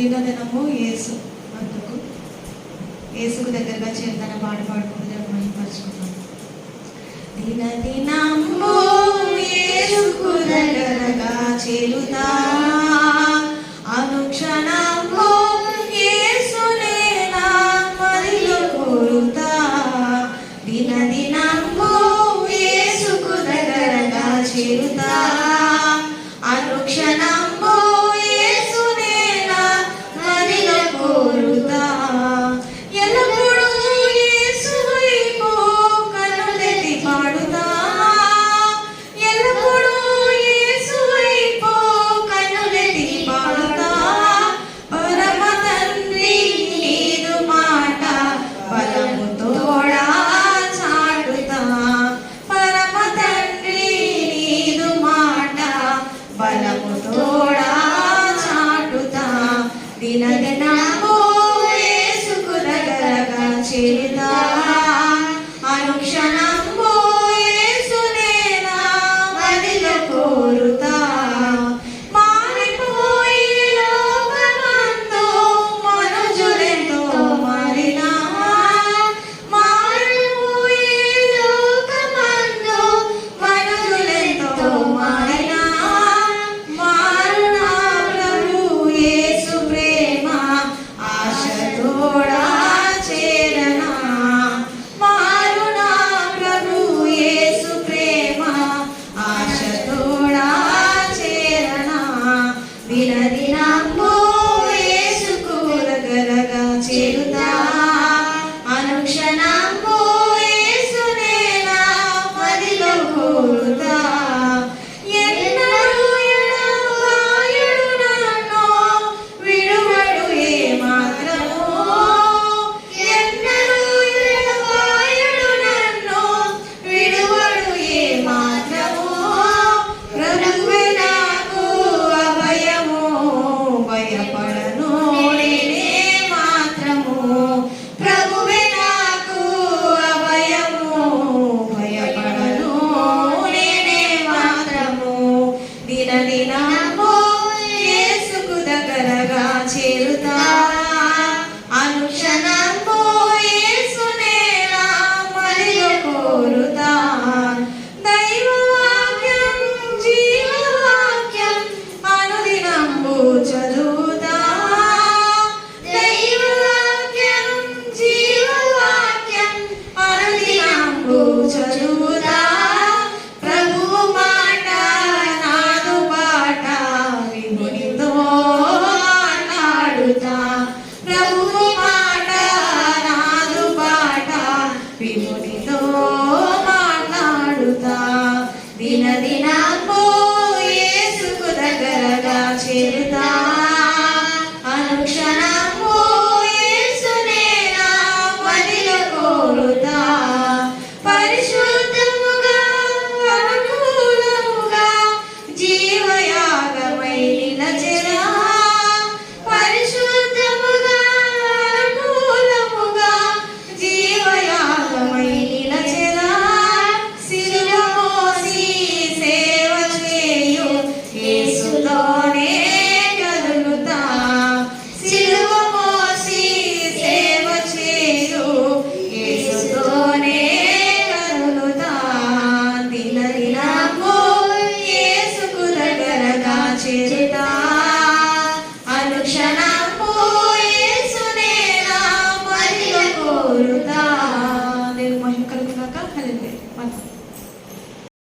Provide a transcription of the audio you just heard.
దినదినము ఏసు అందుకు ఏసుకు దగ్గరగా చేరుతాన పాట పాడుకుంటే మహిమపరచుకుంటాం దిన దిన దినము ఏసుకు దగ్గరగా చేరుతా అనుక్షణము చరణమో వేసుకునగలగా చేత తోడా నమో యేసుకు దగ్గరగా చేరుతా. మాట్లాడుతా. దినదినాకు ఏసుకు దగ్గరగా చేరుతా. అనుక్షణ